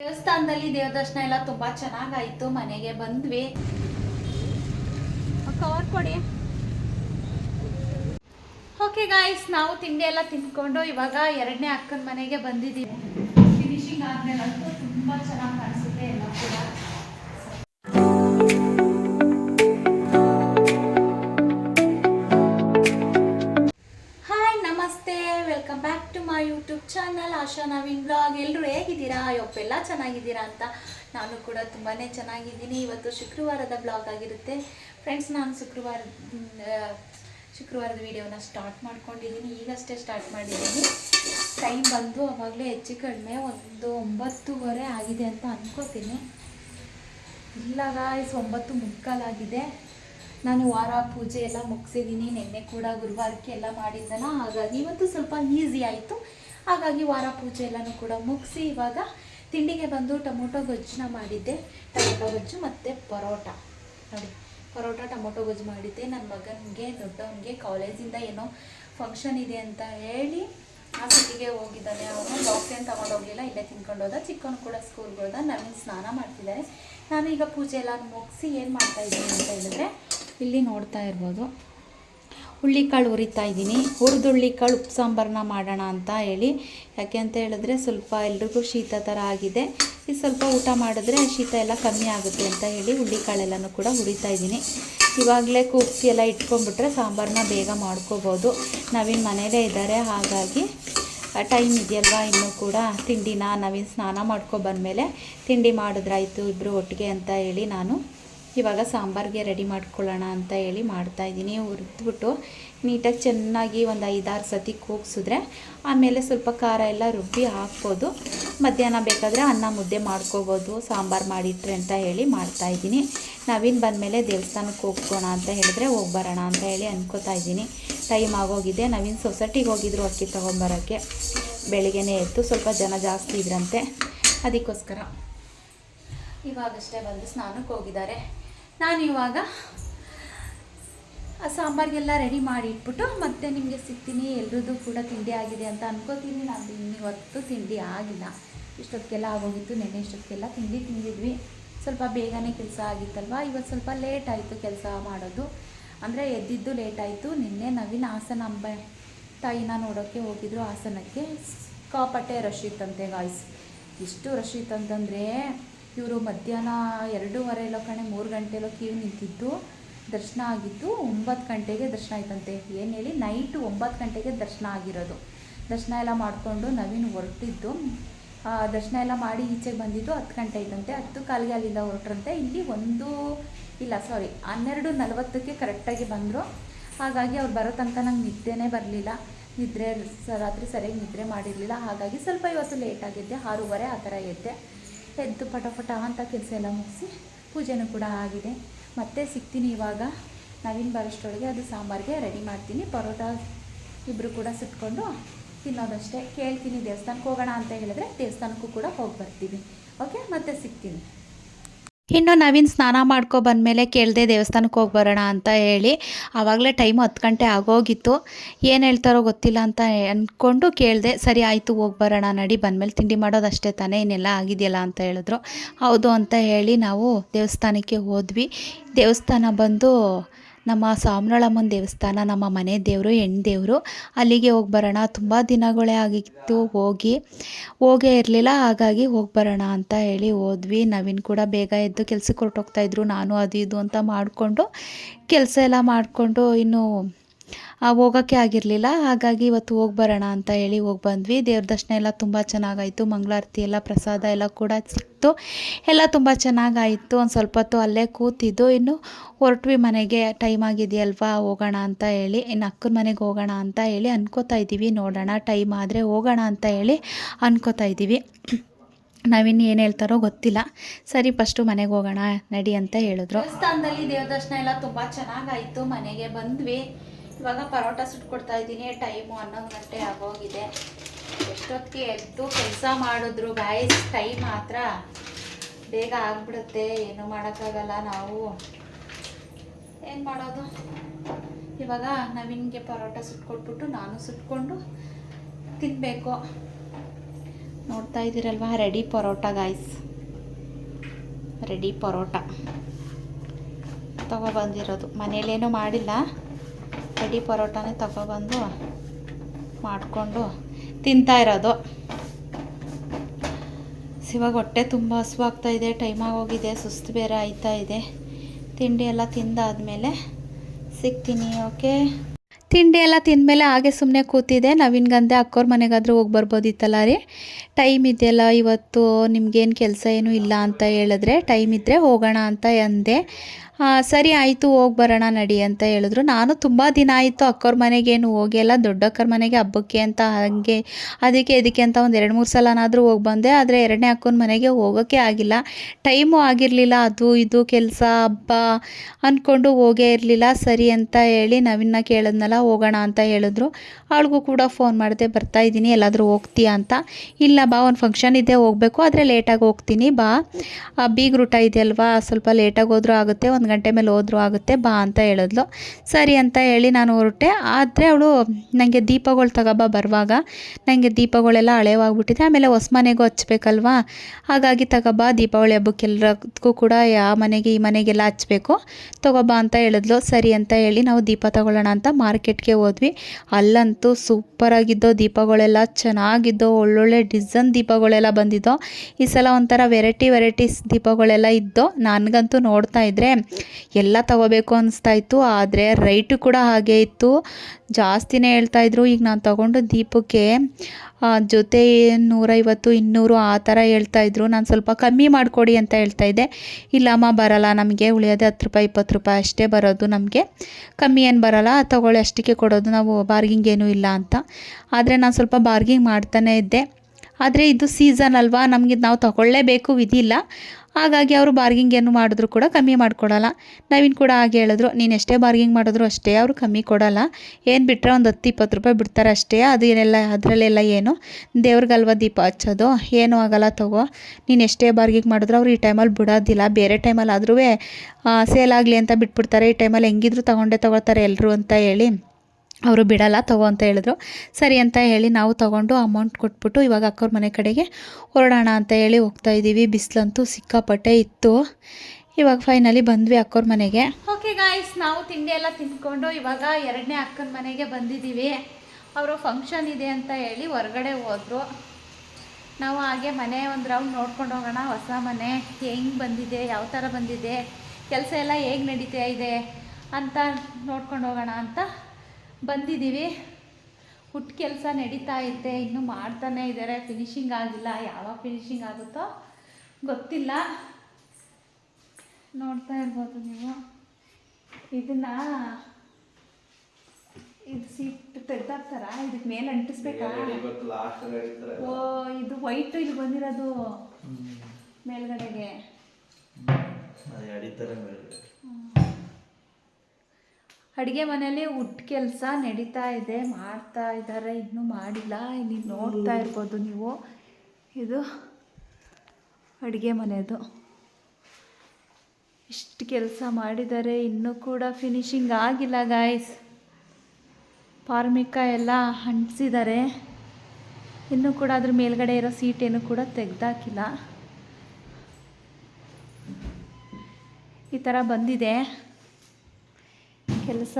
ದೇವಸ್ಥಾನದಲ್ಲಿ ದೇವದರ್ಶನ ಎಲ್ಲ ತುಂಬಾ ಚೆನ್ನಾಗಾಯ್ತು, ಮನೆಗೆ ಬಂದ್ವಿ. ಕವರ್ ಕೊಡಿ. ಓಕೆ ಗಾಯ್ಸ್ ನಾವು ತಿಂಡಿ ಎಲ್ಲ ತಿನ್ಕೊಂಡು ಇವಾಗ ಎರಡನೇ ಅಕ್ಕನ ಮನೆಗೆ ಬಂದಿದ್ದೀವಿ ಫಿನಿಶಿಂಗ್ ಆದ್ಮೇಲೆ ಅಂತೂ ತುಂಬಾ ಚೆನ್ನಾಗಿ ಕಾಣಿಸುತ್ತೆ ಎಲ್ಲ ಕೂಡ. ಹಾಯ್ ನಮಸ್ತೆ. Welcome back to my YouTube channel Asha Naveen ಯೊಪ್ಪೆಲ್ಲ ಚೆನ್ನಾಗಿದ್ದೀರಾ ಅಂತ ನಾನು ಕೂಡ ತುಂಬಾ ಚೆನ್ನಾಗಿದ್ದೀನಿ. ಇವತ್ತು ಶುಕ್ರವಾರದ ಬ್ಲಾಗ್ ಆಗಿರುತ್ತೆ. ಫ್ರೆಂಡ್ಸ್ ನಾನು ಶುಕ್ರವಾರ ಶುಕ್ರವಾರದ ವಿಡಿಯೋನ ಸ್ಟಾರ್ಟ್ ಮಾಡ್ಕೊಂಡಿದ್ದೀನಿ. ಈಗಷ್ಟೇ ಸ್ಟಾರ್ಟ್ ಮಾಡಿದ್ದೀನಿ. ಟೈಮ್ ಬಂದು ಅವಾಗಲೇ ಹೆಚ್ಚು ಕಡಿಮೆ ಒಂದು ಒಂಬತ್ತುವರೆ ಆಗಿದೆ ಅಂತ ಅಂದ್ಕೋತೀನಿ ಇಲ್ಲ ಗಾಯ್ಸ್ ಒಂಬತ್ತು ಮುಕ್ಕಾಲಾಗಿದೆ ನಾನು ವಾರ ಪೂಜೆ ಎಲ್ಲ ಮುಗಿಸಿದ್ದೀನಿ. ನಿನ್ನೆ ಕೂಡ ಗುರುವಾರಕ್ಕೆ ಎಲ್ಲ ಮಾಡಿದ್ದಲ್ಲ ಹಾಗಾಗಿ ಇವತ್ತು ಸ್ವಲ್ಪ ಈಸಿ ಆಯಿತು. ಹಾಗಾಗಿ ವಾರ ಪೂಜೆ ಎಲ್ಲನೂ ಕೂಡ ಮುಗಿಸಿ ಇವಾಗ ತಿಂಡಿಗೆ ಬಂದು ಟೊಮೊಟೊ ಗೊಜ್ಜನ್ನ ಮಾಡಿದ್ದೆ. ಟೊಮೊಟೊ ಗೊಜ್ಜು ಮತ್ತು ಪರೋಟ. ನೋಡಿ, ಪರೋಟ, ಟೊಮೊಟೊ ಗೊಜ್ಜು ಮಾಡಿದ್ದೆ. ನನ್ನ ಮಗನಿಗೆ, ದೊಡ್ಡವನಿಗೆ ಕಾಲೇಜಿಂದ ಏನೋ ಫಂಕ್ಷನ್ ಇದೆ ಅಂತ ಹೇಳಿ ಆ ಸಿಟಿಗೆ ಹೋಗಿದ್ದಾನೆ. ಅವನು ಬಾಕ್ಸ್ ಏನು ತಗೊಂಡೋಗ್ಲಿಲ್ಲ ಇಲ್ಲೇ ತಿನ್ಕೊಂಡು ಹೋದ. ಚಿಕ್ಕವನು ಕೂಡ ಸ್ಕೂಲ್ಗೆ ಹೋದ. ನವೀನ್ ಸ್ನಾನ ಮಾಡ್ತಿದ್ದಾರೆ ನಾನು ಈಗ ಪೂಜೆ ಎಲ್ಲ ಮುಗಿಸಿ ಏನು ಮಾಡ್ತಾ ಇದ್ದೀನಿ ಅಂತ ಹೇಳಿದ್ರೆ, ಇಲ್ಲಿ ನೋಡ್ತಾ ಇರ್ಬೋದು. ಹುಳ್ಳಿಕಾಳು ಹುರಿತಾ ಇದ್ದೀನಿ. ಹುರಿದು ಹುಳ್ಳಿಕಾಳು ಉಪ್ಪು ಸಾಂಬಾರನ್ನ ಮಾಡೋಣ ಅಂತ ಹೇಳಿ. ಯಾಕೆ ಅಂತ ಹೇಳಿದ್ರೆ ಸ್ವಲ್ಪ ಎಲ್ರಿಗೂ ಶೀತ ಥರ ಆಗಿದೆ. ಈ ಸ್ವಲ್ಪ ಊಟ ಮಾಡಿದ್ರೆ ಶೀತ ಎಲ್ಲ ಕಮ್ಮಿ ಆಗುತ್ತೆ ಅಂತ ಹೇಳಿ ಹುಳ್ಳಿಕಾಳೆಲ್ಲನೂ ಕೂಡ ಹುರಿತಾ ಇದ್ದೀನಿ. ಇವಾಗಲೇ ಕೂಗಿಸಿ ಎಲ್ಲ ಇಟ್ಕೊಂಡ್ಬಿಟ್ರೆ ಸಾಂಬಾರನ್ನ ಬೇಗ ಮಾಡ್ಕೋಬೋದು. ನವೀನ್ ಮನೇಲೇ ಇದ್ದಾರೆ, ಹಾಗಾಗಿ ಟೈಮ್ ಇದೆಯಲ್ವ ಇನ್ನೂ ಕೂಡ ತಿಂಡಿನ, ನವೀನ್ ಸ್ನಾನ ಮಾಡ್ಕೊ ಬಂದಮೇಲೆ ತಿಂಡಿ ಮಾಡಿದ್ರಾಯ್ತು ಇಬ್ಬರು ಒಟ್ಟಿಗೆ ಅಂತ ಹೇಳಿ ನಾನು ಇವಾಗ ಸಾಂಬಾರಿಗೆ ರೆಡಿ ಮಾಡ್ಕೊಳ್ಳೋಣ ಅಂತ ಹೇಳಿ ಮಾಡ್ತಾಯಿದ್ದೀನಿ ಹುರಿದ್ಬಿಟ್ಟು ನೀಟಾಗಿ ಚೆನ್ನಾಗಿ ಒಂದು ಐದಾರು ಸತಿ ಕೂಗಿಸಿದ್ರೆ ಆಮೇಲೆ ಸ್ವಲ್ಪ ಖಾರ ಎಲ್ಲ ರುಬ್ಬಿ ಹಾಕ್ಬೋದು. ಮಧ್ಯಾಹ್ನ ಬೇಕಾದರೆ ಅನ್ನ ಮುದ್ದೆ ಮಾಡ್ಕೋಬೋದು, ಸಾಂಬಾರು ಮಾಡಿಟ್ರೆ ಅಂತ ಹೇಳಿ ಮಾಡ್ತಾಯಿದ್ದೀನಿ ನವೀನ್ ಬಂದಮೇಲೆ ದೇವಸ್ಥಾನಕ್ಕೆ ಹೋಗ್ಕೋಣ ಅಂತ ಹೇಳಿದ್ರೆ ಹೋಗ್ಬರೋಣ ಅಂತ ಹೇಳಿ ಅನ್ಕೋತಾ ಇದ್ದೀನಿ. ಟೈಮ್ ಆಗೋಗಿದೆ. ನವೀನ್ ಸೊಸೈಟಿಗೆ ಹೋಗಿದ್ರು ಅಕ್ಕಿ ತೊಗೊಂಬರೋಕ್ಕೆ. ಬೆಳಿಗ್ಗೆನೇ ಎದ್ದು ಸ್ವಲ್ಪ ಜನ ಜಾಸ್ತಿ ಇದ್ರಂತೆ. ಅದಕ್ಕೋಸ್ಕರ. ಇವಾಗಷ್ಟೇ ಬಂದು ಸ್ನಾನಕ್ಕೆ ಹೋಗಿದ್ದಾರೆ. ನಾನು ಇವಾಗ ಆ ಸಾಂಬಾರಿಗೆಲ್ಲ ರೆಡಿ ಮಾಡಿ ಇಟ್ಬಿಟ್ಟು ಮತ್ತೆ ನಿಮಗೆ ಸಿಗ್ತೀನಿ, ಎಲ್ರದ್ದು ಕೂಡ ತಿಂಡಿ ಆಗಿದೆ ಅಂತ ಅನ್ಕೋತೀನಿ. ನಾನು ಇನ್ನಿವತ್ತು ತಿಂಡಿ ಆಗಿಲ್ಲ. ಇಷ್ಟೊತ್ತಿಗೆಲ್ಲ ಆಗೋಗಿತ್ತು ನೆನೆ ಇಷ್ಟೊತ್ತಿಗೆಲ್ಲ ತಿಂಡಿ ತಿಂದಿದ್ವಿ. ಸ್ವಲ್ಪ ಬೇಗನೆ ಕೆಲಸ ಆಗಿತ್ತಲ್ವ? ಇವತ್ತು ಸ್ವಲ್ಪ ಲೇಟ್ ಆಯಿತು ಕೆಲಸ ಮಾಡೋದು. ಅಂದರೆ ಎದ್ದಿದ್ದು ಲೇಟ್ ಆಯಿತು. ನಿನ್ನೆ ನವೀನ ಹಾಸನ ಅಂಬ, ತಾಯಿನ ನೋಡೋಕ್ಕೆ ಹೋಗಿದ್ರು ಹಾಸನಕ್ಕೆ ಕಾಪಟ್ಟೆ ರಶ್ ಇತ್ತಂತೆ ಗಾಯ್ಸ್ ಇಷ್ಟು ರಶ್ ಇತ್ತಂತಂದರೆ ಇವರು ಮಧ್ಯಾಹ್ನ ಎರಡೂವರೆ ಇಲ್ಲ ಕಣೆ ಮೂರು ಗಂಟೆಲೋ ಕ್ಯೂ ನಿಂತಿದ್ದು, ದರ್ಶನ ಆಗಿತ್ತು ಒಂಬತ್ತು ಗಂಟೆಗೆ ದರ್ಶನ ಆಯ್ತಂತೆ. ಏನು ಹೇಳಿ ನೈಟು ಒಂಬತ್ತು ಗಂಟೆಗೆ ದರ್ಶನ ಆಗಿರೋದು. ದರ್ಶನ ಎಲ್ಲ ಮಾಡಿಕೊಂಡು ನವೀನ್ ಹೊರಟಿದ್ದು ದರ್ಶನ ಎಲ್ಲ ಮಾಡಿ ಈಚೆಗೆ ಬಂದಿದ್ದು ಹತ್ತು ಗಂಟೆ ಆಯ್ತಂತೆ. ಹತ್ತು ಕಾಲಿಗೆ ಅಲ್ಲಿಂದ ಹೊರಟ್ರಂತೆ. ಇಲ್ಲಿ ಒಂದು, ಇಲ್ಲ ಸಾರಿ ಹನ್ನೆರಡು ನಲವತ್ತಕ್ಕೆ ಕರೆಕ್ಟಾಗಿ ಬಂದರು. ಹಾಗಾಗಿ ಅವ್ರು ಬರೋ ತನಕ ನಂಗೆ ನಿದ್ದೆನೇ ಬರಲಿಲ್ಲ. ನಿದ್ರೆ ರಾತ್ರಿ ಸರಿಯಾಗಿ ನಿದ್ರೆ ಮಾಡಿರಲಿಲ್ಲ. ಹಾಗಾಗಿ ಸ್ವಲ್ಪ ಇವತ್ತು ಲೇಟ್ ಆಗಿದ್ದೆ, ಆರೂವರೆ ಆ ಥರ ಎದ್ದೆ ಎದ್ದು ಪಟ ಪಟ ಅಂತ ಕೆಲಸ ಎಲ್ಲ ಮುಗಿಸಿ ಪೂಜೆನೂ ಕೂಡ ಆಗಿದೆ. ಮತ್ತೆ ಸಿಗ್ತೀನಿ ಇವಾಗ. ನವೀನ್ ಬರೋಷ್ಟೊಳಗೆ ಅದು ಸಾಂಬಾರಿಗೆ ರೆಡಿ ಮಾಡ್ತೀನಿ. ಪರೋಟ ಇಬ್ಬರು ಕೂಡ ಸುಟ್ಕೊಂಡು ತಿನ್ನೋದಷ್ಟೇ. ಕೇಳ್ತೀನಿ ದೇವಸ್ಥಾನಕ್ಕೆ ಹೋಗೋಣ ಅಂತ ಹೇಳಿದ್ರೆ ದೇವಸ್ಥಾನಕ್ಕೂ ಕೂಡ ಹೋಗಿ ಬರ್ತೀವಿ. ಓಕೆ ಮತ್ತೆ ಸಿಗ್ತೀನಿ. ಇನ್ನು ನವೀನ್ ಸ್ನಾನ ಮಾಡ್ಕೊ ಬಂದಮೇಲೆ ಕೇಳಿದೆ ದೇವಸ್ಥಾನಕ್ಕೆ ಹೋಗಿ ಬರೋಣ ಅಂತ ಹೇಳಿ ಆವಾಗಲೇ ಟೈಮು ಹತ್ತು ಗಂಟೆ ಆಗೋಗಿತ್ತು. ಏನು ಹೇಳ್ತಾರೋ ಗೊತ್ತಿಲ್ಲ ಅಂತ ಅಂದ್ಕೊಂಡು ಕೇಳಿದೆ, ಸರಿ ಆಯಿತು, ಹೋಗಿ ಬರೋಣ, ನಡಿ, ಬಂದಮೇಲೆ ತಿಂಡಿ ಮಾಡೋದು ಅಷ್ಟೇ ತಾನೇ, ಇನ್ನೆಲ್ಲ ಆಗಿದೆಯಲ್ಲ ಅಂತ ಹೇಳಿದ್ರು. ಹೌದು ಅಂತ ಹೇಳಿ ನಾವು ದೇವಸ್ಥಾನಕ್ಕೆ ಹೋದ್ವಿ. ದೇವಸ್ಥಾನ ಬಂದು ನಮ್ಮ ಸಾಮ್ರಾಳಮ್ಮನ ದೇವಸ್ಥಾನ, ನಮ್ಮ ಮನೆ ದೇವರು, ಹೆಣ್ಣು ದೇವರು ಅಲ್ಲಿಗೆ ಹೋಗಿ ಬರೋಣ. ತುಂಬ ದಿನಗಳೇ ಆಗಿತ್ತು ಹೋಗಿ, ಹೋಗೇ ಇರಲಿಲ್ಲ. ಹಾಗಾಗಿ ಹೋಗಿ ಬರೋಣ ಅಂತ ಹೇಳಿ ಹೋದ್ವಿ. ನವೀನ್ ಕೂಡ ಬೇಗ ಎದ್ದು ಕೆಲಸಕ್ಕೆ ಹೊರಟೋಗ್ತಾಯಿದ್ರು ನಾನು ಅದು ಇದು ಅಂತ ಮಾಡಿಕೊಂಡು ಕೆಲಸ ಎಲ್ಲ ಮಾಡಿಕೊಂಡು ಇನ್ನು ಹೋಗೋಕ್ಕೆ ಆಗಿರಲಿಲ್ಲ. ಹಾಗಾಗಿ ಇವತ್ತು ಹೋಗಿ ಬರೋಣ ಅಂತ ಹೇಳಿ ಹೋಗಿ ಬಂದ್ವಿ. ದೇವ್ರ ದರ್ಶನ ಎಲ್ಲ ತುಂಬ ಚೆನ್ನಾಗಾಯಿತು. ಮಂಗಳಾರತಿ ಎಲ್ಲ, ಪ್ರಸಾದ ಎಲ್ಲ ಕೂಡ ಸಿಕ್ತು. ಎಲ್ಲ ತುಂಬ ಚೆನ್ನಾಗಾಯಿತು. ಒಂದು ಸ್ವಲ್ಪ ಹೊತ್ತು ಅಲ್ಲೇ ಕೂತಿದ್ದು. ಇನ್ನು ಹೊರಟ್ವಿ ಮನೆಗೆ. ಟೈಮ್ ಆಗಿದೆಯಲ್ವಾ? ಹೋಗೋಣ ಅಂತ ಹೇಳಿ. ಇನ್ನು ಅಕ್ಕನ ಮನೆಗೆ ಹೋಗೋಣ ಅಂತ ಹೇಳಿ ಅನ್ಕೋತಾ ಇದ್ದೀವಿ. ನೋಡೋಣ. ಟೈಮ್ ಆದರೆ ಹೋಗೋಣ ಅಂತ ಹೇಳಿ ಅನ್ಕೋತಾ ಇದ್ದೀವಿ. ನಾವಿನ್ನು ಏನು ಹೇಳ್ತಾರೋ ಗೊತ್ತಿಲ್ಲ. ಸರಿ ಫಸ್ಟು ಮನೆಗೆ ಹೋಗೋಣ. ನಡಿ ಅಂತ ಹೇಳಿದ್ರು. ದೇವಸ್ಥಾನದಲ್ಲಿ ದೇವದರ್ಶನ ಎಲ್ಲ ತುಂಬ ಚೆನ್ನಾಗಾಯಿತು. ಮನೆಗೆ ಬಂದ್ವಿ. ಇವಾಗ ಪರೋಟ ಸುಟ್ಕೊಡ್ತಾ ಇದ್ದೀನಿ. ಟೈಮು ಹನ್ನೊಂದು ಗಂಟೆ ಆಗೋಗಿದೆ. ಎಷ್ಟೊತ್ತಿಗೆ ಎದ್ದು ಕೆಲಸ ಮಾಡಿದ್ರು ಗಾಯಸ್ ಟೈಮ್ ಮಾತ್ರ ಬೇಗ ಆಗ್ಬಿಡುತ್ತೆ. ಏನು ಮಾಡೋಕ್ಕಾಗಲ್ಲ ನಾವು. ಏನು ಮಾಡೋದು? ಇವಾಗ ನವೀನ್ಗೆ ಪರೋಟ ಸುಟ್ಕೊಟ್ಬಿಟ್ಟು ನಾನು ಸುಟ್ಕೊಂಡು ತಿನ್ನಬೇಕು ನೋಡ್ತಾ ಇದ್ದೀರಲ್ವಾ? Ready parotta guys ready parotta. ತಗೊಬಂದಿರೋದು ಮನೇಲೇನೂ ಮಾಡಿಲ್ಲ. ರೆಡಿ ಪರೋಟನೇ ತಗೊಬಂದು ಮಾಡಿಕೊಂಡು ತಿಂತಾ ಇರೋದು. ಇವಾಗ ಹೊಟ್ಟೆ ತುಂಬ ಹಸುವಾಗ್ತಾ ಇದೆ ಟೈಮ್ ಆಗೋಗಿದೆ, ಸುಸ್ತು ಬೇರೆ ಆಯ್ತಾ ಇದೆ. ತಿಂಡಿ ಎಲ್ಲ ತಿಂದಾದ್ಮೇಲೆ ಸಿಗ್ತೀನಿ ಓಕೆ ತಿಂಡಿ ಎಲ್ಲ ತಿಂದಮೇಲೆ ಹಾಗೆ ಸುಮ್ಮನೆ ಕೂತಿದ್ದೆ. ನವೀನ್ಗಂದೆ ಅಕ್ಕೋರ್ ಮನೆಗಾದರೂ ಹೋಗಿ ಬರ್ಬೋದಿತ್ತಲ್ಲ ರೀ? ಟೈಮ್ ಇದೆಯಲ್ಲ, ಇವತ್ತು ನಿಮ್ಗೇನು ಕೆಲಸ ಏನೂ ಇಲ್ಲ ಅಂತ ಹೇಳಿದ್ರೆ ಟೈಮ್ ಇದ್ದರೆ ಹೋಗೋಣ ಅಂತ ಅಂದೆ. ಸರಿ ಆಯಿತು, ಹೋಗಿ ಬರೋಣ ನಡಿ ಅಂತ ಹೇಳಿದ್ರು. ನಾನು ತುಂಬ ದಿನ ಆಯಿತು ಅಕ್ಕವ್ರ ಮನೆಗೇನು ಹೋಗಿಲ್ಲ ದೊಡ್ಡಕ್ಕರ ಮನೆಗೆ ಹಬ್ಬಕ್ಕೆ ಅಂತ ಹಾಗೆ, ಅದಕ್ಕೆ ಇದಕ್ಕೆ ಅಂತ ಒಂದು ಎರಡು ಮೂರು ಸಲನಾದರೂ ಹೋಗಿ ಬಂದೆ. ಆದರೆ ಎರಡನೇ ಅಕ್ಕನ ಮನೆಗೆ ಹೋಗೋಕ್ಕೆ ಆಗಿಲ್ಲ. ಟೈಮು ಆಗಿರಲಿಲ್ಲ. ಅದು ಇದು ಕೆಲಸ, ಹಬ್ಬ ಅಂದ್ಕೊಂಡು ಹೋಗೇ ಇರಲಿಲ್ಲ. ಸರಿ ಅಂತ ಹೇಳಿ ನವೀನ ಕೇಳಿದ್ನಲ್ಲ, ಹೋಗೋಣ ಅಂತ ಹೇಳಿದ್ರು. ಅವಳಿಗೂ ಕೂಡ ಫೋನ್ ಮಾಡಿದೆ, ಬರ್ತಾ ಇದ್ದೀನಿ, ಎಲ್ಲಾದರೂ ಹೋಗ್ತೀಯಾ ಅಂತ. ಇಲ್ಲ ಬಾ, ಒಂದು ಫಂಕ್ಷನ್ ಇದೆ, ಹೋಗಬೇಕು. ಆದರೆ ಲೇಟಾಗಿ ಹೋಗ್ತೀನಿ, ಬಾ. ಬೀಗ್ರೂಟ ಇದೆಯಲ್ವಾ, ಸ್ವಲ್ಪ ಲೇಟಾಗಿ ಹೋದರೂ ಆಗುತ್ತೆ. ಗಂಟೆ ಮೇಲೆ ಹೋದ್ರೂ ಆಗುತ್ತೆ, ಬಾ ಅಂತ ಹೇಳಿದ್ಲು. ಸರಿ ಅಂತ ಹೇಳಿ ನಾನು ಹೊರಟೆ. ಆದರೆ ಅವಳು ನನಗೆ ದೀಪಗಳು ತಗೊಬ ಬರುವಾಗ ನನಗೆ ದೀಪಗಳೆಲ್ಲ ಹಳೇವಾಗ್ಬಿಟ್ಟಿದೆ ಆಮೇಲೆ ಹೊಸ ಮನೆಗೂ ಹಚ್ಬೇಕಲ್ವಾ? ಹಾಗಾಗಿ ತಗೊಬ, ದೀಪಾವಳಿ ಹಬ್ಬಕ್ಕೆ ಎಲ್ಲರಿಗೂ ಕೂಡ ಆ ಮನೆಗೆ, ಈ ಮನೆಗೆಲ್ಲ ಹಚ್ಬೇಕು. ತಗೊಬಾ ಅಂತ ಹೇಳಿದ್ಲು. ಸರಿ ಅಂತ ಹೇಳಿ ನಾವು ದೀಪ ತಗೊಳ್ಳೋಣ ಅಂತ ಮಾರ್ಕೆಟ್ಗೆ ಹೋದ್ವಿ. ಅಲ್ಲಂತೂ ಸೂಪರಾಗಿದ್ದೋ ದೀಪಗಳೆಲ್ಲ ಚೆನ್ನಾಗಿದ್ದೋ, ಒಳ್ಳೊಳ್ಳೆ ಡಿಸೈನ್ ದೀಪಗಳೆಲ್ಲ ಬಂದಿದ್ದೋ, ಈ ಸಲ ಒಂಥರ ವೆರೈಟಿ ವೆರೈಟೀಸ್ ದೀಪಗಳೆಲ್ಲ ಇದ್ದೋ, ನನಗಂತೂ ನೋಡ್ತಾ ಇದ್ದರೆ ಎಲ್ಲ ತಗೋಬೇಕು ಅನಿಸ್ತಾ ಇತ್ತು ಆದರೆ ರೈಟು ಕೂಡ ಹಾಗೆ ಇತ್ತು. ಜಾಸ್ತಿನೇ ಹೇಳ್ತಾ ಇದ್ರು, ಈಗ ನಾನು ತಗೊಂಡು ದೀಪಕ್ಕೆ ಜೊತೆ ನೂರೈವತ್ತು, ಇನ್ನೂರು ಆ ಥರ ಹೇಳ್ತಾ ಇದ್ರು. ನಾನು ಸ್ವಲ್ಪ ಕಮ್ಮಿ ಮಾಡಿಕೊಡಿ ಅಂತ ಹೇಳ್ತಾ ಇದ್ದೆ. ಇಲ್ಲಮ್ಮ ಬರಲ್ಲ. ನಮಗೆ ಉಳಿಯೋದೇ ಹತ್ತು ರೂಪಾಯಿ, ಇಪ್ಪತ್ತು ರೂಪಾಯಿ ಅಷ್ಟೇ ಬರೋದು ನಮಗೆ. ಕಮ್ಮಿ ಏನು ಬರಲ್ಲ. ತಗೊಳ್ಳಿ, ಅಷ್ಟಕ್ಕೆ ಕೊಡೋದು. ನಾವು ಬಾರ್ಗಿಂಗ್ ಏನೂ ಇಲ್ಲ ಅಂತ. ಆದರೆ ನಾನು ಸ್ವಲ್ಪ ಬಾರ್ಗಿಂಗ್ ಮಾಡ್ತಾನೇ ಇದ್ದೆ. ಆದರೆ ಇದು ಸೀಸನ್ ಅಲ್ವಾ? ನಮಗೆ ನಾವು ತಗೊಳ್ಳೇಬೇಕು ವಿಧಿಲ್ಲ ಹಾಗಾಗಿ ಅವರು ಬಾರ್ಗಿಂಗ್ ಏನು ಮಾಡಿದ್ರು ಕೂಡ ಕಮ್ಮಿ ಮಾಡಿಕೊಡಲ್ಲ. ನವೀನ್ ಕೂಡ ಹಾಗೆ ಹೇಳಿದ್ರು, ನೀನು ಎಷ್ಟೇ ಬಾರ್ಗಿಂಗ್ ಮಾಡಿದ್ರು ಅಷ್ಟೇ ಅವರು ಕಮ್ಮಿ ಕೊಡಲ್ಲ. ಏನು ಬಿಟ್ಟರೆ ಒಂದು ಹತ್ತು ಇಪ್ಪತ್ತು ರೂಪಾಯಿ ಬಿಡ್ತಾರೆ ಅಷ್ಟೇ, ಅದು ಏನೆಲ್ಲ, ಅದರಲ್ಲೆಲ್ಲ ಏನು? ದೇವ್ರಿಗಲ್ವ ದೀಪ ಹಚ್ಚೋದು? ಏನೂ ಆಗಲ್ಲ ತಗೋ. ನೀನು ಎಷ್ಟೇ ಬಾರ್ಗಿಂಗ್ ಮಾಡಿದ್ರು ಅವ್ರು ಈ ಟೈಮಲ್ಲಿ ಬಿಡೋದಿಲ್ಲ. ಬೇರೆ ಟೈಮಲ್ಲಿ ಆದ್ರೂ ಸೇಲ್ ಆಗಲಿ ಅಂತ ಬಿಟ್ಬಿಡ್ತಾರೆ. ಈ ಟೈಮಲ್ಲಿ ಹೆಂಗಿದ್ರು ತಗೊಂಡೇ ತೊಗೊಳ್ತಾರೆ ಎಲ್ಲರೂ ಅಂತ ಹೇಳಿ. ಅವರು ಬಿಡಲ್ಲ, ತಗೋ ಅಂತ ಹೇಳಿದ್ರು. ಸರಿ ಅಂತ ಹೇಳಿ ನಾವು ತಗೊಂಡು ಅಮೌಂಟ್ ಕೊಟ್ಬಿಟ್ಟು ಇವಾಗ ಅಕ್ಕವ್ರ ಮನೆ ಕಡೆಗೆ ಹೊರಡೋಣ ಅಂತ ಹೇಳಿ ಹೋಗ್ತಾ ಇದ್ದೀವಿ. ಬಿಸಿಲಂತೂ ಸಿಕ್ಕಾಪಟ್ಟೆ ಇತ್ತು. ಇವಾಗ ಫೈನಲಿ ಬಂದ್ವಿ ಅಕ್ಕವ್ರ ಮನೆಗೆ. ಓಕೆ ಗಾಯ್ಸ್ ನಾವು ತಿಂಡಿ ಎಲ್ಲ ತಿಂದ್ಕೊಂಡು ಇವಾಗ ಎರಡನೇ ಅಕ್ಕನ ಮನೆಗೆ ಬಂದಿದ್ದೀವಿ. ಅವರು ಫಂಕ್ಷನ್ ಇದೆ ಅಂತ ಹೇಳಿ ಹೊರಗಡೆ ಹೋದರು. ನಾವು ಹಾಗೆ ಮನೆ ಒಂದು ರೌಂಡ್ ನೋಡ್ಕೊಂಡು ಹೋಗೋಣ, ಹೊಸ ಮನೆ ಹೆಂಗೆ ಬಂದಿದೆ, ಯಾವ ಥರ ಬಂದಿದೆ, ಕೆಲಸ ಎಲ್ಲ ಹೇಗೆ ನಡೀತಾ ಇದೆ ಅಂತ ನೋಡ್ಕೊಂಡು ಹೋಗೋಣ ಅಂತ ಬಂದಿದ್ದೀವಿ. ಹುಟ್ಟು ಕೆಲಸ ನಡೀತಾ ಇದೆ ಇನ್ನೂ ಮಾಡ್ತಾನೆ ಇದ್ದಾರೆ ಫಿನಿಶಿಂಗ್ ಆಗಿಲ್ಲ. ಯಾವಾಗ ಫಿನಿಶಿಂಗ್ ಆಗುತ್ತೋ ಗೊತ್ತಿಲ್ಲ. ನೋಡ್ತಾ ಇರ್ಬೋದು ನೀವು. ಇದನ್ನ ಇದು ಸೀಟ್ ತೆಗ್ದಾಕ್ತಾರ? ಇದಕ್ಕೆ ಮೇಲೆ ಅಂಟಿಸ್ಬೇಕಾ? ಓ ಇದು ವೈಟ್ ಇಲ್ಲಿ ಬಂದಿರೋದು ಮೇಲ್ಗಡೆಗೆ. ಅಡುಗೆ ಮನೆಯಲ್ಲಿ ಉಟ್ ಕೆಲಸ ನಡೀತಾ ಇದೆ, ಮಾಡ್ತಾ ಇದ್ದಾರೆ ಇನ್ನೂ ಮಾಡಿಲ್ಲ. ಇಲ್ಲಿ ನೋಡ್ತಾ ಇರ್ಬೋದು ನೀವು. ಇದು ಅಡುಗೆ ಮನೆಯದು ಇಷ್ಟು ಕೆಲಸ ಮಾಡಿದ್ದಾರೆ ಇನ್ನೂ ಕೂಡ ಫಿನಿಶಿಂಗ್ ಆಗಿಲ್ಲ ಗಾಯ್ಸ್ ಪಾರ್ಮಿಕ ಎಲ್ಲ ಅಂಟಿಸಿದ್ದಾರೆ ಇನ್ನೂ ಕೂಡ ಅದ್ರ ಮೇಲ್ಗಡೆ ಇರೋ ಸೀಟೇನು ಕೂಡ ತೆಗ್ದಾಕಿಲ್ಲ. ಈ ಥರ ಬಂದಿದೆ. ಕೆಲಸ?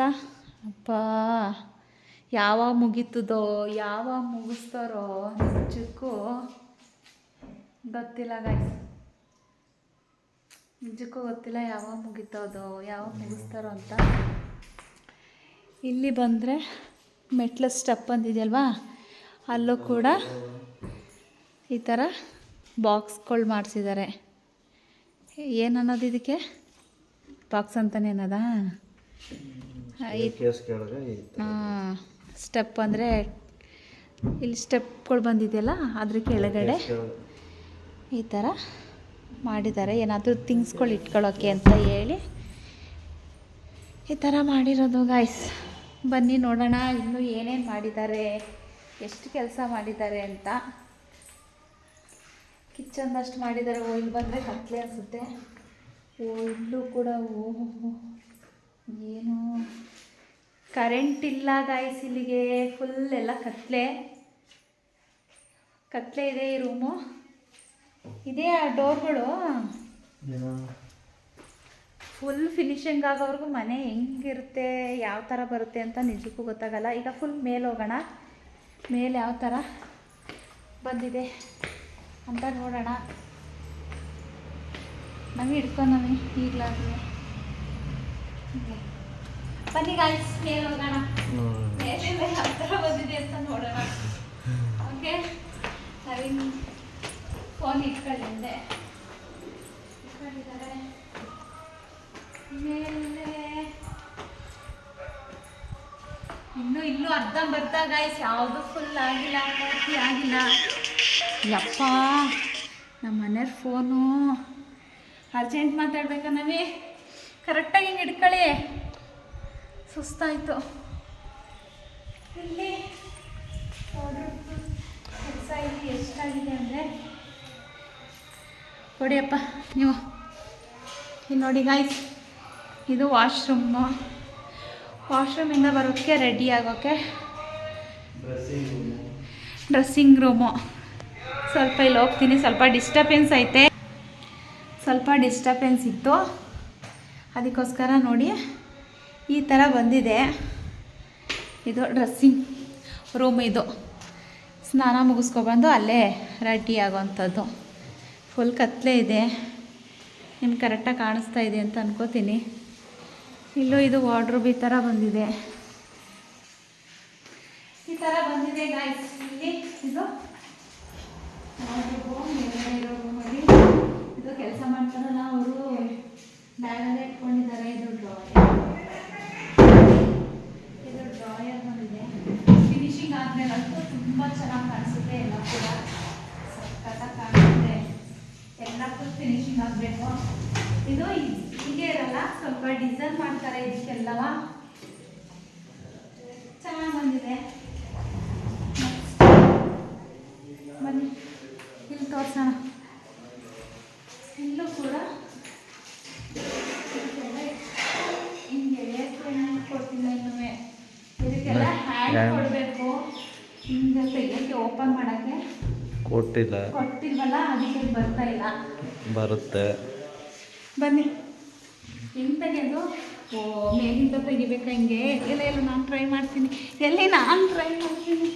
ಅಪ್ಪ ಯಾವಾಗ ಮುಗೀತದೋ ಯಾವಾಗ ಮುಗಿಸ್ತಾರೋ ನಿಜಕ್ಕೂ ಗೊತ್ತಿಲ್ಲ ಗಾಯ್ಸ್ ನಿಜಕ್ಕೂ ಗೊತ್ತಿಲ್ಲ ಯಾವಾಗ ಮುಗಿತೋದು ಯಾವಾಗ ಮುಗಿಸ್ತಾರೋ ಅಂತ. ಇಲ್ಲಿ ಬಂದರೆ ಮೆಟ್ಲ ಸ್ಟೆಪ್ ಅಂದಿದೆಯಲ್ವಾ ಅಲ್ಲೂ ಕೂಡ ಈ ಥರ ಬಾಕ್ಸ್ಗಳು ಮಾಡಿಸಿದ್ದಾರೆ ಏನನ್ನೋದು ಇದಕ್ಕೆ? ಬಾಕ್ಸ್ ಅಂತಲೇ ಅನ್ನೋದಾ? ಸ್ಟೆಪ್ ಅಂದರೆ ಇಲ್ಲಿ ಸ್ಟೆಪ್ಗಳು ಬಂದಿದೆಯಲ್ಲ ಅದ್ರ ಕೆಳಗಡೆ ಈ ಥರ ಮಾಡಿದ್ದಾರೆ. ಏನಾದರೂ ಥಿಂಗ್ಸ್ಗಳು ಇಟ್ಕೊಳ್ಳೋಕ್ಕೆ ಅಂತ ಹೇಳಿ ಈ ಥರ ಮಾಡಿರೋದು ಗಾಯ್ಸ್ ಬನ್ನಿ ನೋಡೋಣ ಇನ್ನೂ ಏನೇನು ಮಾಡಿದ್ದಾರೆ ಎಷ್ಟು ಕೆಲಸ ಮಾಡಿದ್ದಾರೆ ಅಂತ. ಕಿಚನ್ದಷ್ಟು ಮಾಡಿದ್ದಾರೆ. ಓ ಇಲ್ಲಿ ಬಂದರೆ ಕತ್ಲೆ ಅನಿಸುತ್ತೆ. ಓ ಇಲ್ಲೂ ಕೂಡ ಓ ಏನು? ಕರೆಂಟ್ ಇಲ್ಲ ಗಾಯ್ಸ್ ಇಲ್ಲಿಗೆ. ಫುಲ್ ಎಲ್ಲ ಕತ್ಲೆ. ಕತ್ಲೆ ಇದೆ ಈ ರೂಮು ಇದೇ ಆ ಡೋರ್ಗಳು ಫುಲ್ ಫಿನಿಶಿಂಗ್ ಆಗೋವರೆಗೂ ಮನೆ ಹೆಂಗಿರುತ್ತೆ ಯಾವ ಥರ ಬರುತ್ತೆ ಅಂತ ನಿಜಕ್ಕೂ ಗೊತ್ತಾಗಲ್ಲ. ಈಗ ಫುಲ್ ಮೇಲೆ ಹೋಗೋಣ. ಮೇಲೆ ಯಾವ ಥರ ಬಂದಿದೆ ಅಂತ ನೋಡೋಣ. ನಮಗೆ ಹಿಡ್ಕೊಂಡವಿ ಈಗಲಾದ್ರೂ. ಬನ್ನಿ ಗಾಯ್ಸ್ ಮೇಲೆ ಹೋಗೋಣ. ಮೇಲೆ ಯಾವ ಹತ್ರ ಬಂದಿದೆ ಅಂತ ನೋಡೋಣ. ಓಕೆ ನವೀನ್ ಫೋನ್ ಇಟ್ಕೊಳ್ಳಿ ಅಂದೆ ಇಟ್ಕೊಂಡಿದ್ದಾರೆ. ಮೇಲೆ ಇನ್ನು ಇಲ್ಲೂ ಅರ್ಧ ಬರ್ತಾ ಗಾಯ್ಸ್ ಯಾವುದು ಫುಲ್ ಆಗಿಲ್ಲ ಪೂರ್ತಿ ಆಗಿಲ್ಲ. ಯಪ್ಪ ನಮ್ಮ ಮನೆಯವ್ರ ಫೋನು ಅರ್ಜೆಂಟ್ ಮಾತಾಡ್ಬೇಕಾ ನವಿ ಕರೆಕ್ಟಾಗಿ ಹಿಂಗೆ ಹಿಡ್ಕೊಳ್ಳಿ ಸುಸ್ತಾಯಿತು. ಇಲ್ಲಿ ಕೆಲಸ ಇಲ್ಲಿ ಎಷ್ಟಾಗಿದೆ ಅಂದರೆ ಕೊಡಿಯಪ್ಪ ನೀವು. ಇಲ್ಲಿ ನೋಡಿ ಗಾಯ್ಸ್ ಇದು ವಾಶ್ರೂಮು ವಾಶ್ರೂಮಿಂದ ಬರೋಕ್ಕೆ ರೆಡಿ ಆಗೋಕ್ಕೆ ಡ್ರೆಸ್ಸಿಂಗ್ ರೂಮು ಸ್ವಲ್ಪ ಇಲ್ಲಿ ಹೋಗ್ತೀನಿ. ಸ್ವಲ್ಪ ಡಿಸ್ಟರ್ಬೆನ್ಸ್ ಐತೆ. ಸ್ವಲ್ಪ ಡಿಸ್ಟರ್ಬೆನ್ಸ್ ಇತ್ತು. ಅದಕ್ಕೋಸ್ಕರ ನೋಡಿ, ಈ ಥರ ಬಂದಿದೆ. ಇದು ಡ್ರೆಸ್ಸಿಂಗ್ ರೂಮ್ ಇದು. ಸ್ನಾನ ಮುಗಿಸ್ಕೊಬಂದು ಅಲ್ಲೇ ರೆಡಿ ಆಗೋವಂಥದ್ದು. ಫುಲ್ ಕತ್ತಲೆ ಇದೆ. ನಿಮ್ಗೆ ಕರೆಕ್ಟಾಗಿ ಕಾಣಿಸ್ತಾ ಇದೆ ಅಂತ ಅನ್ಕೋತೀನಿ. ಇಲ್ಲೂ ಇದು ವಾರ್ಡ್ರೋಬ್ ಈ ಥರ ಬಂದಿದೆ. ಈ ಥರ ಬಂದಿದೆ ಇಲ್ಲಿ ಇದು ಇದು ಕೆಲಸ ಮಾಡ್ತಾರಲ್ಲ ಅವರು. ಬ್ಯಾಗಲ್ಲೇ ಇಟ್ಕೊಂಡಿದ್ದಾರೆ, ಇದು ಡ್ರಾಯರ್ ಇದು ಡ್ರಾಯರ್ ಬಂದಿದೆ ಫಿನಿಶಿಂಗ್ ಆದ್ಮೇಲೆ ಅಂತೂ ತುಂಬ ಚೆನ್ನಾಗಿ ಕಾಣಿಸುತ್ತೆ, ಎಲ್ಲ ಕೂಡ ಸಖತ್ತಾಗಿ ಕಾಣಿಸುತ್ತೆ. ಎಲ್ಲ ಫುಲ್ ಫಿನಿಶಿಂಗ್ ಆಗಬೇಕು. ಇದು ಹೀಗೆ ಇರಲ್ಲ, ಸ್ವಲ್ಪ ಡಿಸೈನ್ ಮಾಡ್ತಾರೆ ಇದಕ್ಕೆಲ್ಲವ. ಚೆನ್ನಾಗಿ ಬಂದಿದೆ. ಬನ್ನಿ, ಇಲ್ಲಿ ತೋರ್ಸೋಣ. ಕೊಡಬೇಕು. ಹಿಂಗೆ ತೆಗಿಯೋಕ್ಕೆ ಓಪನ್ ಮಾಡೋಕ್ಕೆ. ಕೊಟ್ಟಿಲ್ಲ. ಕೊಟ್ಟಿಲ್ವಲ್ಲ ಅದಕ್ಕೆ ಬರ್ತಾ ಇಲ್ಲ. ಬರುತ್ತೆ. ಬನ್ನಿ. ಹೆಂಗೆ ತೆಗೆಯೋದು ಓ ಮೇಲಿಂದ ತೆಗಿಬೇಕಾ ಹಿಂಗೆ? ಎಲ್ಲ ಎಲ್ಲ ನಾನು ಟ್ರೈ ಮಾಡ್ತೀನಿ. ಎಲ್ಲಿ ನಾನು ಟ್ರೈ ಮಾಡ್ತೀನಿ.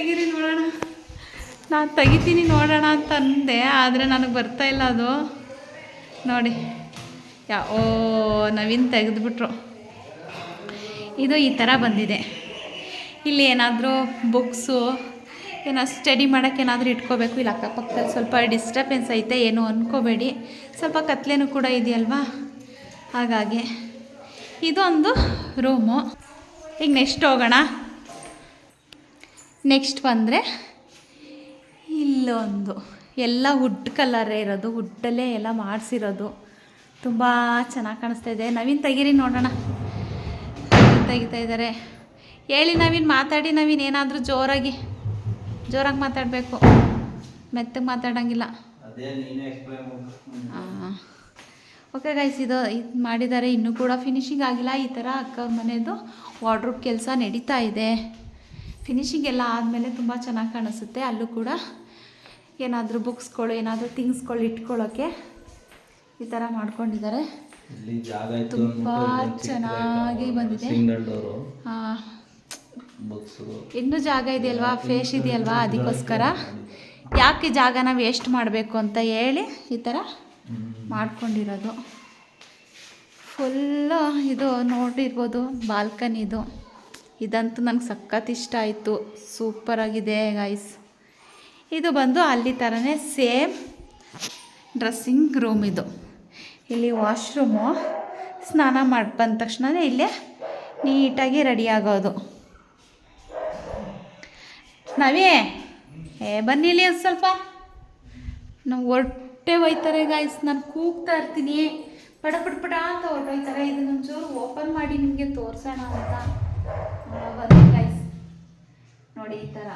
ತೆಗೀರಿ ನೋಡೋಣ. ನಾನು ತೆಗಿತೀನಿ ನೋಡೋಣ ಅಂತ ಅಂದೆ, ಆದರೆ ನನಗೆ ಬರ್ತಾ ಇಲ್ಲ ಅದು. ನೋಡಿ, ಯಾ, ಓ, ನವೀನ್ ತೆಗೆದುಬಿಟ್ರು. ಇದು ಈ ಥರ ಬಂದಿದೆ. ಇಲ್ಲಿ ಏನಾದರೂ ಬುಕ್ಸು, ಏನೋ ಸ್ಟಡಿ ಮಾಡೋಕ್ಕೆ ಏನಾದರೂ ಇಟ್ಕೋಬೇಕು. ಇಲ್ಲಿ, ಅಕ್ಕಪಕ್ಕದಲ್ಲಿ ಸ್ವಲ್ಪ ಡಿಸ್ಟರ್ಬೆನ್ಸ್ ಐತೆ, ಏನು ಅಂದ್ಕೋಬೇಡಿ ಸ್ವಲ್ಪ ಕತ್ಲೆನೂ ಕೂಡ ಇದೆಯಲ್ವಾ? ಹಾಗಾಗಿ, ಇದೊಂದು ರೂಮು. ಈಗ ನೆಕ್ಸ್ಟ್ ಹೋಗೋಣ. ನೆಕ್ಸ್ಟ್ ಬಂದರೆ ಇಲ್ಲೊಂದು. ಎಲ್ಲ ವುಡ್ ಕಲರೇ ಇರೋದು. ವುಡ್ಡಲ್ಲೇ ಎಲ್ಲ ಮಾಡಿಸಿರೋದು. ತುಂಬ ಚೆನ್ನಾಗಿ ಕಾಣಿಸ್ತಾ ಇದೆ. ನವೀನ್ ತೆಗೀರಿ ನೋಡೋಣ. ನವೀನ್ ತೆಗಿತಾ ಇದ್ದಾರೆ ಹೇಳಿ ನವೀನ್ ಮಾತಾಡಿ ನವೀನ್. ಏನಾದರೂ ಜೋರಾಗಿ. ಜೋರಾಗಿ ಮಾತಾಡಬೇಕು. ಮೆತ್ತಗೆ ಮಾತಾಡೋಂಗಿಲ್ಲ. ಓಕೆ ಗೈಸ್ ಇದು ಇದು ಮಾಡಿದ್ದಾರೆ ಇನ್ನೂ ಕೂಡ ಫಿನಿಶಿಂಗ್ ಆಗಿಲ್ಲ. ಈ ಥರ ಅಕ್ಕ ಮನೆಯದು ವಾರ್ಡ್ರೋಬ್ ಕೆಲಸ ನಡೀತಾ ಇದೆ. ಫಿನಿಶಿಂಗ್ ಎಲ್ಲ ಆದಮೇಲೆ ತುಂಬ ಚೆನ್ನಾಗಿ ಕಾಣಿಸುತ್ತೆ. ಅಲ್ಲೂ ಕೂಡ ಏನಾದರೂ ಬುಕ್ಸ್ಗಳು ಏನಾದರೂ ಥಿಂಗ್ಸ್ಗಳು ಇಟ್ಕೊಳ್ಳೋಕ್ಕೆ ಈ ಥರ ಮಾಡ್ಕೊಂಡಿದ್ದಾರೆ. ತುಂಬ ಜಾಗ ಚೆನ್ನಾಗಿ ಬಂದಿದೆ. ಇನ್ನೂ ಜಾಗ ಇದೆಯಲ್ವಾ? ಫೇಶ್ ಇದೆಯಲ್ವಾ? ಅದಕ್ಕೋಸ್ಕರ? ಯಾಕೆ ಜಾಗನ ವೇಸ್ಟ್ ಮಾಡಬೇಕು ಅಂತ ಹೇಳಿ ಈ ಥರ ಮಾಡ್ಕೊಂಡಿರೋದು. ಫುಲ್ಲು ಇದು ನೋಡಿರ್ಬೋದು ಬಾಲ್ಕನಿದು ಇದಂತೂ ನನಗೆ ಸಖತ್ ಇಷ್ಟ ಆಯಿತು. ಸೂಪರಾಗಿದೆ ಗೈಸ್ ಇದು ಬಂದು ಅಲ್ಲಿ ಥರನೇ ಸೇಮ್ ಡ್ರೆಸ್ಸಿಂಗ್ ರೂಮ್ ಇದು. ಇಲ್ಲಿ ವಾಶ್ರೂಮು ಸ್ನಾನ ಮಾಡಿ, ಬಂದ ತಕ್ಷಣವೇ ಇಲ್ಲೇ ನೀಟಾಗಿ ರೆಡಿ ಆಗೋದು. ನಾವೇ? ಏ ಇಲ್ಲಿ ಒಂದ್ ಸ್ವಲ್ಪ. ನಾವು ಹೊಟ್ಟೆ ಹೋಯ್ತಾರೆ ಗಾಯ್ಸ್ ನಾನು ಕೂಗ್ತಾ ಇರ್ತೀನಿ. ಪಡ ಪಡ ಪಡ ಅಂತ ಹೊರಟೋಯ್ತಾರೆ. ಇದನ್ನ ಒಂಚೂರು ಓಪನ್ ಮಾಡಿ ನಿಮಗೆ ತೋರಿಸೋಣ ಅಂತ. ನೋಡಿ ಈ ಥರ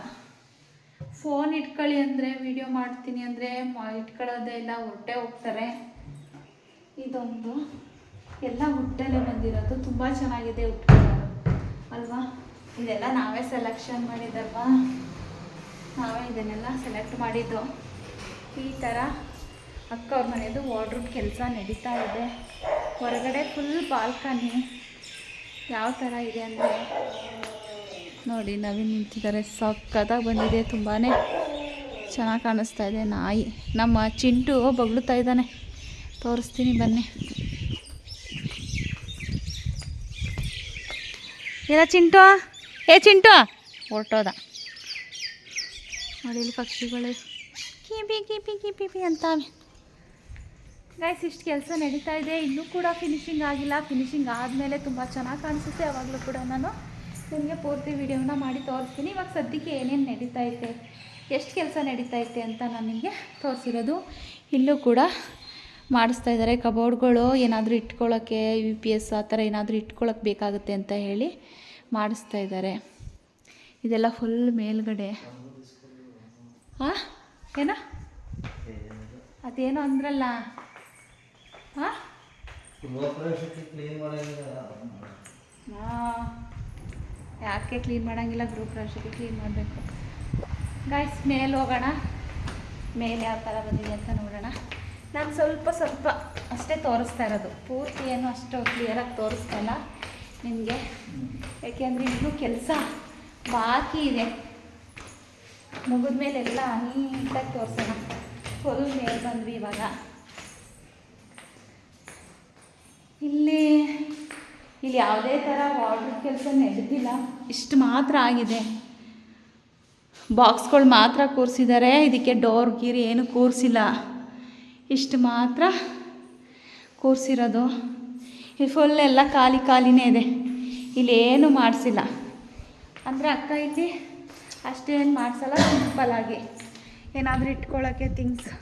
ಫೋನ್ ಇಟ್ಕೊಳ್ಳಿ ಅಂದರೆ ವಿಡಿಯೋ ಮಾಡ್ತೀನಿ ಅಂದರೆ ಇಟ್ಕೊಳ್ಳೋದೇ ಇಲ್ಲ ಹೊರಟೇ ಹೋಗ್ತಾರೆ. ಇದೊಂದು. ಎಲ್ಲ ಹುಟ್ಟಲ್ಲೇ ಬಂದಿರೋದು. ತುಂಬ ಚೆನ್ನಾಗಿದೆ ಉಟ್ಕೊಳ್ಳೋದು. ಅಲ್ವಾ? ಇದೆಲ್ಲ ನಾವೇ ಸೆಲೆಕ್ಷನ್ ಮಾಡಿದ್ದಲ್ವಾ? ನಾವೇ ಇದನ್ನೆಲ್ಲ ಸೆಲೆಕ್ಟ್ ಮಾಡಿದ್ದು. ಈ ಥರ ಅಕ್ಕ ಅವ್ರ ಮನೆಯದು ವಾರ್ಡ್ರೂಮ್ ಕೆಲಸ ನಡೀತಾ ಇದೆ. ಹೊರಗಡೆ ಫುಲ್ ಬಾಲ್ಕನಿ ಯಾವ ಥರ ಇದೆ ಅಂದರೆ? ನೋಡಿ, ನವೀನ್ ನಿಂತಿದ್ದಾರೆ. ಸಕ್ಕತ್ತಾಗಿ ಬಂದಿದೆ ತುಂಬಾ ಚೆನ್ನಾಗಿ ಕಾಣಿಸ್ತಾ ಇದೆ ನಾಯಿ. ನಮ್ಮ ಚಿಂಟು ಬಗ್ಳುತ್ತಾ ಇದ್ದಾನೆ. ತೋರಿಸ್ತೀನಿ, ಬನ್ನಿ. ಎಲ್ಲ ಚಿಂಟು? ಏ ಚಿಂಟು? ಹೊರಟೋದ. ನೋಡಿ, ಇಲ್ಲಿ ಪಕ್ಷಿಗಳು. ಕಿಪಿ ಕಿಪಿ ಕಿಪಿ ಪಿ ಅಂತಾವೆ ಗೈಸ್ ಇಷ್ಟು ಕೆಲಸ ನಡೀತಾ ಇದೆ. ಇನ್ನೂ ಕೂಡ ಫಿನಿಶಿಂಗ್ ಆಗಿಲ್ಲ. ಫಿನಿಶಿಂಗ್ ಆದಮೇಲೆ ತುಂಬ ಚೆನ್ನಾಗಿ ಕಾಣಿಸುತ್ತೆ. ಯಾವಾಗಲೂ ಕೂಡ ನಾನು ನಿಮಗೆ ಪೂರ್ತಿ ವಿಡಿಯೋನ ಮಾಡಿ ತೋರಿಸ್ತೀನಿ. ಇವಾಗ ಸದ್ಯಕ್ಕೆ ಏನೇನು ನಡೀತಾ ಐತೆ ಎಷ್ಟು ಕೆಲಸ ನಡೀತಾ ಐತೆ ಅಂತ ನಾನು ನಿಮಗೆ ತೋರಿಸಿರೋದು. ಇಲ್ಲೂ ಕೂಡ ಮಾಡಿಸ್ತಾ ಇದ್ದಾರೆ ಕಬೋರ್ಡ್ಗಳು ಏನಾದರೂ ಇಟ್ಕೊಳ್ಳೋಕ್ಕೆ ಯು ಪಿ ಎಸ್ ಆ ಥರ ಏನಾದರೂ ಇಟ್ಕೊಳ್ಳೋಕೆ ಬೇಕಾಗುತ್ತೆ ಅಂತ ಹೇಳಿ ಮಾಡಿಸ್ತಾ ಇದ್ದಾರೆ ಇದೆಲ್ಲ ಫುಲ್ ಮೇಲ್ಗಡೆ. ಹಾಂ ಏನ? ಅದೇನೋ ಅಂದ್ರಲ್ಲ. ಹಾಂ ಯಾಕೆ ಕ್ಲೀನ್ ಮಾಡೋಂಗಿಲ್ಲ? ಗ್ರೂಪ್ ರಾಶಿಗೆ ಕ್ಲೀನ್ ಮಾಡಬೇಕು. ಗಾಯ್ಸ್ ಮೇಲೆ ಹೋಗೋಣ. ಮೇಲೆ ಯಾವ ಥರ ಬಂದಿದೆ ಅಂತ ನೋಡೋಣ. ನಾನು ಸ್ವಲ್ಪ ಸ್ವಲ್ಪ ಅಷ್ಟೇ ತೋರಿಸ್ತಾ ಇರೋದು. ಪೂರ್ತಿ ಏನು ಅಷ್ಟು ಕ್ಲಿಯರಾಗಿ ತೋರಿಸ್ತಾ ಇಲ್ಲ ನಿಮಗೆ. ಯಾಕೆಂದರೆ ಇನ್ನೂ ಕೆಲಸ ಬಾಕಿ ಇದೆ. ಮುಗಿದ ಮೇಲೆ ಎಲ್ಲ ನೀಟಾಗಿ ತೋರಿಸೋಣ. ಫುಲ್ ಮೇಲೆ ಬಂದ್ವಿ ಇವಾಗ. ಇಲ್ಲಿ ಇಲ್ಲಿ ಯಾವುದೇ ಥರ ವಾರ್ಡ್ರ್ ಕೆಲಸ ನಡೆದಿಲ್ಲ ಇಷ್ಟು ಮಾತ್ರ ಆಗಿದೆ. ಬಾಕ್ಸ್ಗಳು ಮಾತ್ರ ಕೂರಿಸಿದ್ದಾರೆ ಇದಕ್ಕೆ ಡೋರ್ ಗೀರ್ ಏನು ಕೂರಿಸಿಲ್ಲ. ಇಷ್ಟು ಮಾತ್ರ ಕೂರಿಸಿರೋದು. ಈ ಫುಲ್ ಎಲ್ಲ ಖಾಲಿ ಖಾಲಿನೇ ಇದೆ. ಇಲ್ಲಿ ಏನು ಮಾಡಿಸಿಲ್ಲ. ಅಂದರೆ ಅಕ್ಕ ಇಲ್ಲಿ ಅಷ್ಟೇನು ಮಾಡಿಸಲ್ಲ ಸಿಂಪಲಾಗಿ ಏನಾದರೂ ಇಟ್ಕೊಳ್ಳೋಕ್ಕೆ ಥಿಂಗ್ಸ್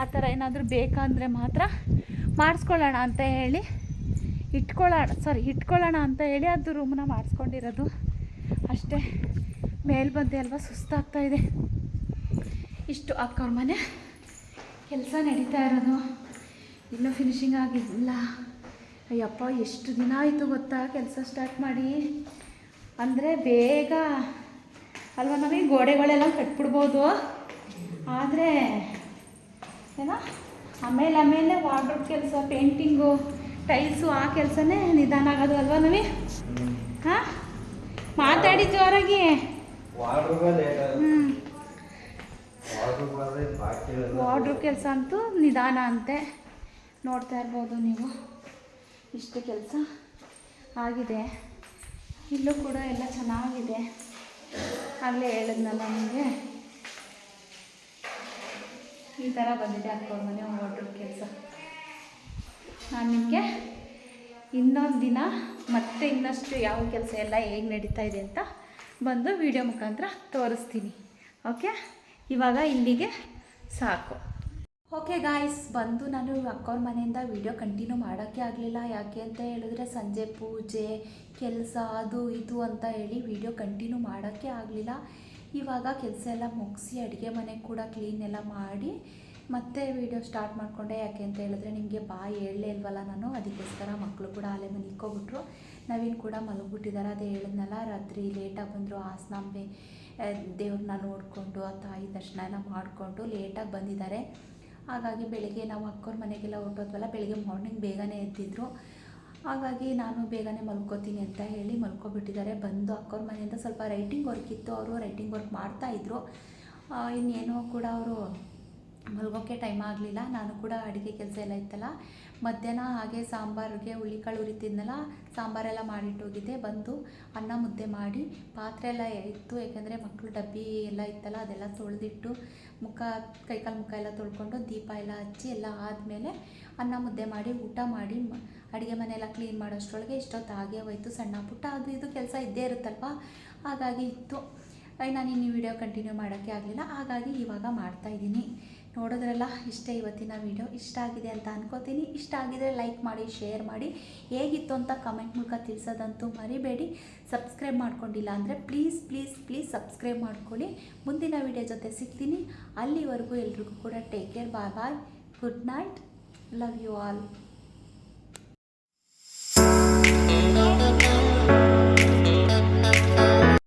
ಆ ಥರ ಏನಾದರೂ ಬೇಕಂದರೆ ಮಾತ್ರ ಮಾಡಿಸ್ಕೊಳ್ಳೋಣ ಅಂತ ಹೇಳಿ. ಇಟ್ಕೊಳ್ಳೋಣ ಸಾರಿ ಇಟ್ಕೊಳ್ಳೋಣ ಅಂತ ಹೇಳಿ ಅದು ರೂಮನ್ನ ಮಾಡಿಸ್ಕೊಂಡಿರೋದು. ಅಷ್ಟೇ, ಮೇಲೆ ಬಂದೆ ಅಲ್ವಾ, ಸುಸ್ತಾಗ್ತಾ ಇದೆ. ಇಷ್ಟು ಅಕ್ಕವ್ರ ಮನೆ. ಕೆಲಸ ನಡೀತಾ ಇರೋದು. ಇನ್ನೂ ಫಿನಿಶಿಂಗ್ ಆಗಿಲ್ಲ. ಅಯ್ಯಪ್ಪ, ಎಷ್ಟು ದಿನ ಆಯಿತು ಗೊತ್ತಾ? ಕೆಲಸ ಸ್ಟಾರ್ಟ್ ಮಾಡಿ. ಅಂದರೆ ಬೇಗ, ಅಲ್ವಾ ನಮಗೆ? ಗೋಡೆಗಳೆಲ್ಲ ಕಟ್ಬಿಡ್ಬೋದು. ಆದರೆ, ಏನೋ, ಆಮೇಲೆ ಆಮೇಲೆ ವಾರ್ಡ್ರೋಬ್ ಕೆಲಸ ಪೇಂಟಿಂಗು ಟೈಲ್ಸು ಆ ಕೆಲಸನೇ? ನಿಧಾನ ಆಗೋದು ಅಲ್ವಾ ನವಿ? ಹಾಂ? ಮಾತಾಡಿ ಜೋರಾಗಿ. ವಾರ್ಡ್ರು ಕೆಲಸ ಅಂತೂ ನಿಧಾನ ಅಂತೆ. ನೋಡ್ತಾ ಇರ್ಬೋದು ನೀವು. ಇಷ್ಟು ಕೆಲಸ ಆಗಿದೆ. ಇಲ್ಲೂ ಕೂಡ ಎಲ್ಲ ಚೆನ್ನಾಗಿದೆ. ಅಲ್ಲೇ ಹೇಳಿದ್ನಲ್ಲ ನಿಮಗೆ. ಈ ಥರ ಬಂದಿದೆ ಅಕ್ಕೋರ್ ಮನೆ ವಾರ್ಡ್ರೋಬ್ ಕೆಲಸ. ನಾನು ನಿಮಗೆ ಇನ್ನೊಂದು ದಿನ ಮತ್ತೆ ಇನ್ನಷ್ಟು ಯಾವ ಕೆಲಸ ಎಲ್ಲ ಹೇಗೆ ನಡೀತಾ ಇದೆ ಅಂತ ಬಂದು ವಿಡಿಯೋ ಮುಖಾಂತರ ತೋರಿಸ್ತೀನಿ. ಓಕೆ ಇವಾಗ ಇಲ್ಲಿಗೆ ಸಾಕು. ಓಕೆ ಗಾಯ್ಸ್ ಬಂದು ನಾನು ಅಕ್ಕವ್ರ ಮನೆಯಿಂದ ವಿಡಿಯೋ ಕಂಟಿನ್ಯೂ ಮಾಡೋಕ್ಕೆ ಆಗಲಿಲ್ಲ. ಯಾಕೆ ಅಂತ ಹೇಳಿದ್ರೆ ಸಂಜೆ ಪೂಜೆ, ಕೆಲಸ, ಅದು ಇದು ಅಂತ ಹೇಳಿ ವಿಡಿಯೋ ಕಂಟಿನ್ಯೂ ಮಾಡೋಕ್ಕೆ ಆಗಲಿಲ್ಲ. ಇವಾಗ ಕೆಲಸ ಎಲ್ಲ ಮುಗಿಸಿ ಅಡುಗೆ ಮನೆ ಕೂಡ ಕ್ಲೀನ್ ಎಲ್ಲ ಮಾಡಿ ಮತ್ತೆ ವಿಡಿಯೋ ಸ್ಟಾರ್ಟ್ ಮಾಡಿಕೊಂಡೆ. ಯಾಕೆ ಅಂತ ಹೇಳಿದ್ರೆ ನಿಮಗೆ ಬಾಯಿ ಹೇಳಲೇ ಇಲ್ವಲ್ಲ ನಾನು? ಅದಕ್ಕೋಸ್ಕರ ಮಕ್ಕಳು ಕೂಡ ಅಲ್ಲೇ ಇಕ್ಕೋಬಿಟ್ರು ನವೀನ್ ಕೂಡ ಮಲಗಿಬಿಟ್ಟಿದ್ದಾರೆ ಅದೇ ಹೇಳಿದ್ನಲ್ಲ, ರಾತ್ರಿ ಲೇಟಾಗಿ ಬಂದರು ಆಸನಾಂಬೆ ದೇವ್ರನ್ನ ನೋಡಿಕೊಂಡು, ಆ ತಾಯಿ ದರ್ಶನ ಎಲ್ಲ ಮಾಡಿಕೊಂಡು ಲೇಟಾಗಿ ಬಂದಿದ್ದಾರೆ ಹಾಗಾಗಿ ಬೆಳಿಗ್ಗೆ ನಾವು ಅಕ್ಕೋರ ಮನೆಗೆಲ್ಲ ಹೊರಟೋದ್ವಲ್ಲ, ಬೆಳಗ್ಗೆ ಮಾರ್ನಿಂಗ್ ಬೇಗನೆ ಎದ್ದಿದ್ರು. ಹಾಗಾಗಿ ನಾನು ಬೇಗನೆ ಮಲ್ಕೋತೀನಿ ಅಂತ ಹೇಳಿ ಮಲ್ಕೊಬಿಟ್ಟಿದ್ದಾರೆ ಬಂದು ಅಕ್ಕೋರ ಮನೆಯಿಂದ ಸ್ವಲ್ಪ ರೈಟಿಂಗ್ ವರ್ಕ್ ಇತ್ತು. ಅವರು ರೈಟಿಂಗ್ ವರ್ಕ್ ಮಾಡ್ತಾಯಿದ್ರು ಇನ್ನೇನೋ ಕೂಡ ಅವರು ಮಲ್ಗೋಕ್ಕೆ ಟೈಮ್ ಆಗಲಿಲ್ಲ. ನಾನು ಕೂಡ ಅಡುಗೆ ಕೆಲಸ ಎಲ್ಲ ಇತ್ತಲ್ಲ. ಮಧ್ಯಾಹ್ನ ಹಾಗೆ ಸಾಂಬಾರಿಗೆ ಹುಳ್ಳಿಕಾಳು ಉರಿತಿದ್ನಲ್ಲ ಸಾಂಬಾರೆಲ್ಲ ಮಾಡಿಟ್ಟೋಗಿದ್ದೆ ಬಂದು ಅನ್ನ ಮುದ್ದೆ ಮಾಡಿ, ಪಾತ್ರೆ ಎಲ್ಲ ಇತ್ತು. ಏಕೆಂದರೆ ಮಕ್ಕಳು ಡಬ್ಬಿ ಎಲ್ಲ ಇತ್ತಲ್ಲ, ಅದೆಲ್ಲ ತೊಳೆದಿಟ್ಟು ಮುಖ, ಕೈಕಾಲು ಮುಖ ಎಲ್ಲ ತೊಳ್ಕೊಂಡು ದೀಪ ಎಲ್ಲ ಹಚ್ಚಿ ಎಲ್ಲ ಆದಮೇಲೆ ಅನ್ನ ಮುದ್ದೆ ಮಾಡಿ, ಊಟ ಮಾಡಿ ಅಡುಗೆ ಮನೆಯೆಲ್ಲ ಕ್ಲೀನ್ ಮಾಡೋಷ್ಟರೊಳಗೆ ಇಷ್ಟೊತ್ತು ಆಗೇ ಹೋಯಿತು. ಸಣ್ಣ ಪುಟ್ಟ ಅದು ಇದು ಕೆಲಸ ಇದ್ದೇ ಇರುತ್ತಲ್ವ? ಹಾಗಾಗಿ ಇತ್ತು. ನಾನು ಇನ್ನು ವಿಡಿಯೋ ಕಂಟಿನ್ಯೂ ಮಾಡೋಕ್ಕೆ ಆಗಲಿಲ್ಲ. ಹಾಗಾಗಿ ಇವಾಗ ಮಾಡ್ತಾಯಿದ್ದೀನಿ ನೋಡೋದ್ರಲ್ಲ ಇಷ್ಟೇ ಇವತ್ತಿನ ವಿಡಿಯೋ ಇಷ್ಟ ಆಗಿದೆ ಅಂತ ಅನ್ಕೋತೀನಿ. ಇಷ್ಟ ಆಗಿದರೆ ಲೈಕ್ ಮಾಡಿ ಶೇರ್ ಮಾಡಿ. ಹೇಗಿತ್ತು ಅಂತ ಕಮೆಂಟ್ ಮೂಲಕ ತಿಳಿಸೋದಂತೂ ಮರಿಬೇಡಿ. ಸಬ್ಸ್ಕ್ರೈಬ್ ಮಾಡ್ಕೊಂಡಿಲ್ಲ ಅಂದರೆ ಪ್ಲೀಸ್ ಪ್ಲೀಸ್ ಪ್ಲೀಸ್ ಸಬ್ಸ್ಕ್ರೈಬ್ ಮಾಡ್ಕೊಳ್ಳಿ. ಮುಂದಿನ ವಿಡಿಯೋ ಜೊತೆ ಸಿಗ್ತೀನಿ. ಅಲ್ಲಿವರೆಗೂ ಎಲ್ರಿಗೂ ಕೂಡ take care bye bye good night love you all